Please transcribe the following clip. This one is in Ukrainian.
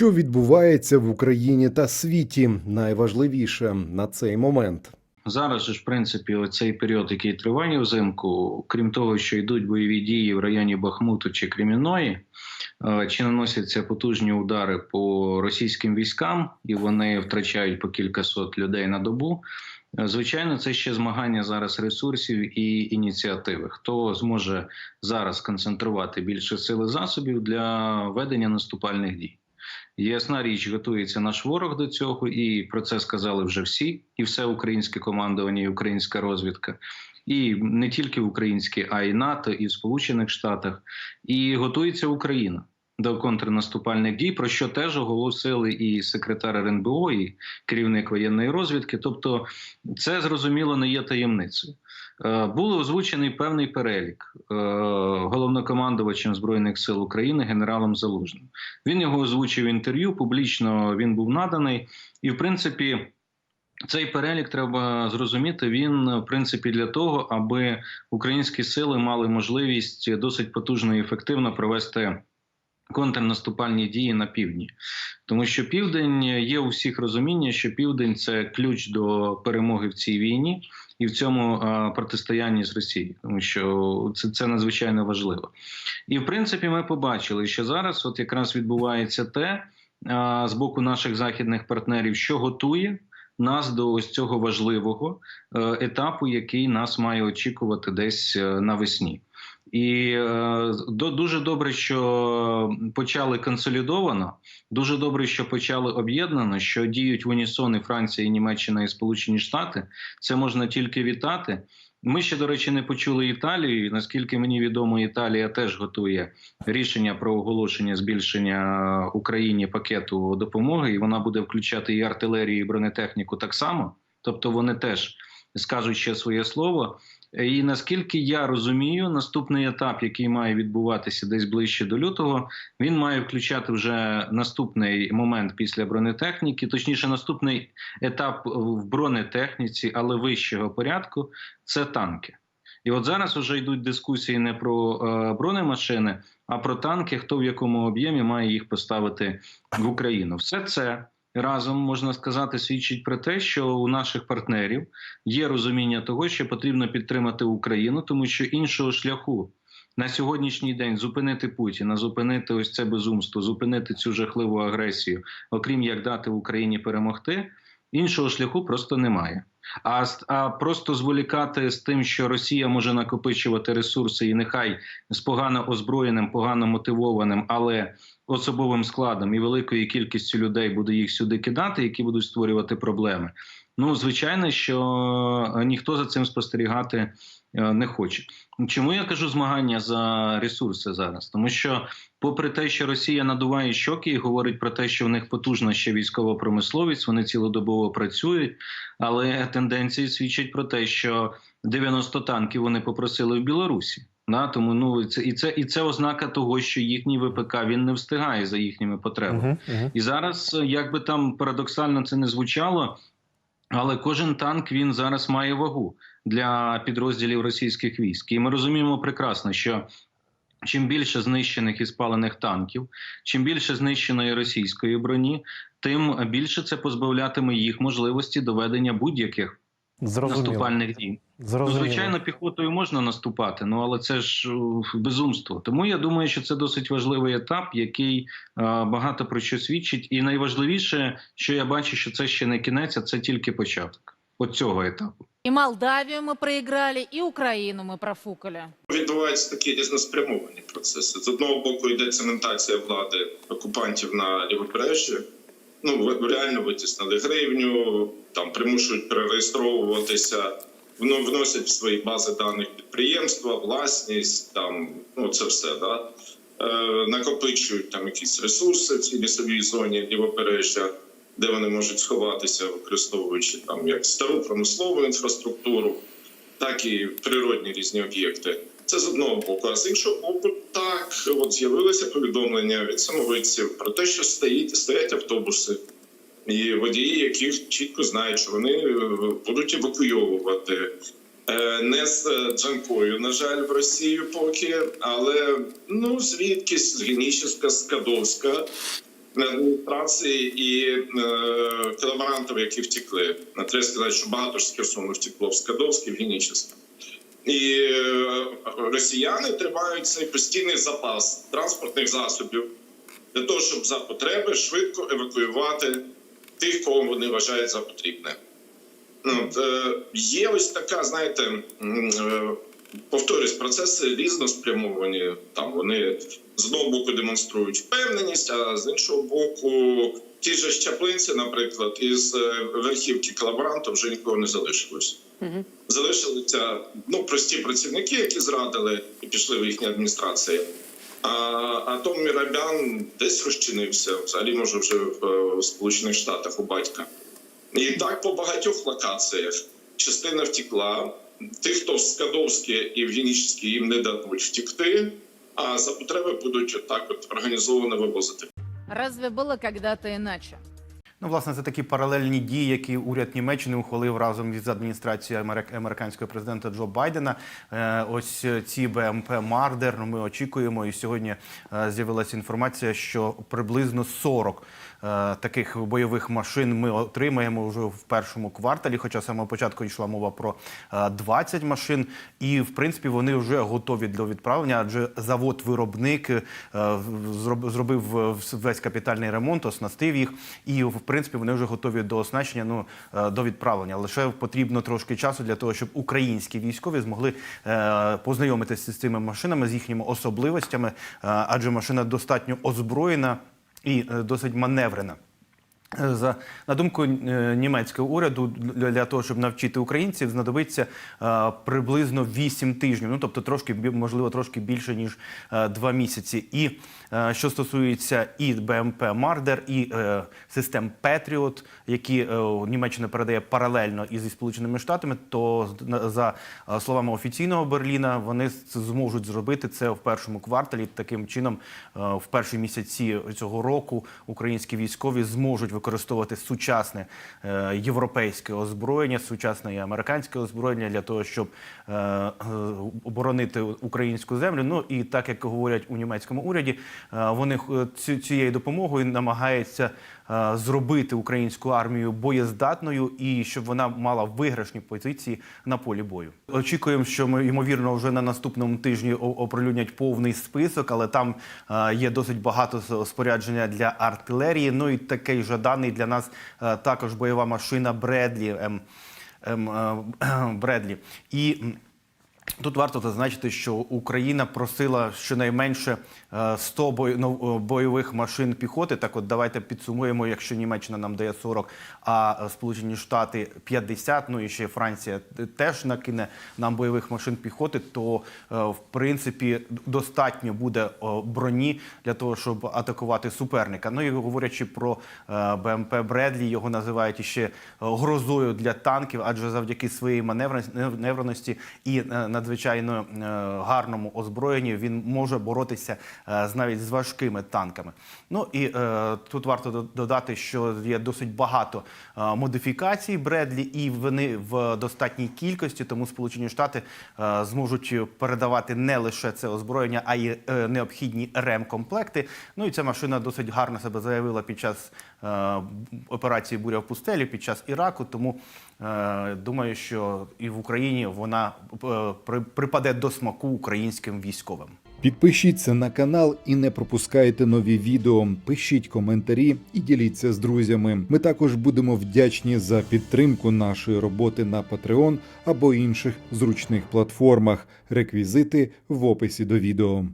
Що відбувається в Україні та світі, найважливіше на цей момент. Зараз ж, в принципі, оцей період, який триває взимку, крім того, що йдуть бойові дії в районі Бахмуту чи Кремінної, е, чи наносяться потужні удари по російським військам, і вони втрачають по кількасот людей на добу. Е, Звичайно, це ще змагання зараз ресурсів і ініціативи. Хто зможе зараз концентрувати більше сили засобів для ведення наступальних дій? Ясна річ, готується наш ворог до цього, і про це сказали вже всі, і все українське командування, і українська розвідка, і не тільки українське, а й НАТО, і в Сполучених Штатах. І готується Україна до контрнаступальних дій, про що теж оголосили і секретар РНБО, і керівник воєнної розвідки. Тобто, це зрозуміло не є таємницею. Е, Був озвучений певний перелік е, головнокомандувачем збройних сил України генералом Залужним. Він його озвучив в інтерв'ю. Публічно він був наданий, і в принципі. Цей перелік треба зрозуміти. Він в принципі для того, аби українські сили мали можливість досить потужно і ефективно провести контрнаступальні дії на півдні, тому що південь є у всіх розуміння, що південь це ключ до перемоги в цій війні і в цьому протистоянні з Росією, тому що це, це надзвичайно важливо. І в принципі, ми побачили, що зараз, от якраз відбувається те з боку наших західних партнерів, що готує. Нас до ось цього важливого е, етапу, який нас має очікувати десь е, навесні. І е, дуже добре, що почали консолідовано. Дуже добре, що почали об'єднано, що діють в унісон і Франція, і Німеччина і Сполучені Штати. Це можна тільки вітати. Ми ще, до речі, не почули Італію. Наскільки мені відомо, Італія теж готує рішення про оголошення збільшення Україні пакету допомоги, і вона буде включати і артилерію, і бронетехніку так само. Тобто вони теж скажуть ще своє слово. І наскільки я розумію, наступний етап, який має відбуватися десь ближче до лютого, він має включати вже наступний момент після бронетехніки, точніше, наступний етап в бронетехніці, але вищого порядку це танки. І от зараз вже йдуть дискусії не про е, бронемашини, а про танки, хто в якому об'ємі має їх поставити в Україну. Все це разом можна сказати свідчить про те, що у наших партнерів є розуміння того, що потрібно підтримати Україну, тому що іншого шляху на сьогоднішній день зупинити Путіна, зупинити ось це безумство, зупинити цю жахливу агресію, окрім як дати Україні перемогти. Іншого шляху просто немає. А, а просто зволікати з тим, що Росія може накопичувати ресурси, і нехай з погано озброєним, погано мотивованим, але особовим складом і великою кількістю людей буде їх сюди кидати, які будуть створювати проблеми. Ну звичайно, що е, ніхто за цим спостерігати е, не хоче. Чому я кажу змагання за ресурси зараз? Тому що, попри те, що Росія надуває щоки і говорить про те, що в них потужна ще військова промисловість, вони цілодобово працюють, але тенденції свідчать про те, що 90 танків вони попросили в Білорусі. Да, тому ну це і це і це ознака того, що їхній ВПК він не встигає за їхніми потребами. Угу, угу. І зараз, як би там парадоксально це не звучало, але кожен танк він зараз має вагу для підрозділів російських військ. І ми розуміємо прекрасно, що чим більше знищених і спалених танків, чим більше знищеної російської броні, тим більше це позбавлятиме їх можливості доведення будь-яких Зрозуміло. наступальних дій. Ну, Зрозуміло. звичайно, піхотою можна наступати, ну але це ж е, безумство. Тому я думаю, що це досить важливий етап, який е, багато про що свідчить. І найважливіше, що я бачу, що це ще не кінець, а це тільки початок от цього етапу. И Молдавию мы проиграли, и Украину мы профукали. Відбуваються такі різноспрямовані процеси. З одного боку йде цементація влади окупантів на лівобережжі. Ну реально витіснили гривню, там примушують перереєстровуватися, вносять в свої бази даних підприємства, власність, там ну це все да. Е, накопичують там якісь ресурси в цій лісовій зоні лівобережжя, де вони можуть сховатися, використовуючи там як стару промислову інфраструктуру, так і природні різні об'єкти. Це з одного боку. А з іншого боку, так от з'явилося повідомлення від самовидців про те, що стоїть стоять автобуси, і водії, яких чітко знають, що вони е, будуть евакуйовувати. Е, Не з е, Джанкою, на жаль, в Росію поки, але ну звідкись з Геніческа, Скадовська адміністрації і е, колаборантів, які втекли. Треба сказати, що багато ж з Херсону втекло в Скадовський, в Генічеське. І е, росіяни тримають цей постійний запас транспортних засобів для того, щоб за потреби швидко евакуювати тих, кого вони вважають за потрібне. Ну, е, є ось така, знаєте, е, повторюсь, процеси різно спрямовані. Там вони з одного боку демонструють впевненість, а з іншого боку, ті ж щаплинці, наприклад, із е, верхівки колаборантів вже нікого не залишилось. Залишилися ну прості працівники, які зрадили і пішли в їхні адміністрації. А, а Том Мірабян десь розчинився, взагалі може вже в, е, в Сполучених Штатах у батька. І так по багатьох локаціях частина втекла. Тих, хто в Скадовське і в Генічське їм не дадуть втекти, а за потреби будуть отак от організовано вивозити. Разве было когда-то иначе? Ну, власне, це такі паралельні дії, які уряд Німеччини ухвалив разом із адміністрацією америк- американського президента Джо Байдена. Е, Ось ці БМП Мардер. ну, Ми очікуємо, і сьогодні е, з'явилася інформація, що приблизно 40 е, таких бойових машин ми отримаємо вже в першому кварталі. Хоча з початку йшла мова про е, 20 машин, і в принципі вони вже готові до відправлення, адже завод-виробник е, зроб- зробив е, весь капітальний ремонт, оснастив їх, і в принципі вони вже готові до оснащення, ну е, до відправлення. Лише потрібно трошки часу для того, щоб українські військові змогли е, познайомитися з цими машинами, з їхніми особливостями, е, адже машина достатньо озброєна і е, досить маневрена. Е, За на думку е, німецького уряду, для того, щоб навчити українців, знадобиться е, приблизно 8 тижнів. Ну тобто, трошки можливо, трошки більше ніж е, 2 місяці. І що стосується і БМП Мардер, і систем Петріот, які Німеччина передає паралельно із Сполученими Штатами, то за словами офіційного Берліна, вони зможуть зробити це в першому кварталі. Таким чином, в перші місяці цього року українські військові зможуть використовувати сучасне е, європейське озброєння, сучасне і американське озброєння для того, щоб е, е, оборонити українську землю. Ну і так як говорять у німецькому уряді, вони цією допомогою намагаються зробити українську армію боєздатною і щоб вона мала виграшні позиції на полі бою. Очікуємо, що ми ймовірно вже на наступному тижні оприлюднять повний список, але там є досить багато спорядження для артилерії. Ну і такий жаданий для нас е, також бойова машина Бредлі. Ем, ем, е, Бредлі. І Тут варто зазначити, що Україна просила щонайменше е, 100 бой- ну, е, бойових машин піхоти. Так, от давайте підсумуємо, якщо Німеччина нам дає 40, а е, Сполучені Штати 50, ну і ще Франція теж накине нам бойових машин піхоти, то е, в принципі достатньо буде броні для того, щоб атакувати суперника. Ну і говорячи про е, БМП Бредлі, його називають ще е, грозою для танків, адже завдяки своїй маневрен- маневреності і е, надзвичайно е, гарному озброєнні він може боротися е, навіть з важкими танками. Ну і е, тут варто додати, що є досить багато модифікацій Бредлі, і вони в достатній кількості, тому Сполучені Штати зможуть передавати не лише це озброєння, а й необхідні ремкомплекти. Ну і ця машина досить гарно себе заявила під час операції Буря в пустелі, під час Іраку. Тому думаю, що і в Україні вона е, при- припаде до смаку українським військовим. Підпишіться на канал і не пропускайте нові відео. Пишіть коментарі і діліться з друзями. Ми також будемо вдячні за підтримку нашої роботи на Patreon або інших зручних платформах. Реквізити в описі до відео.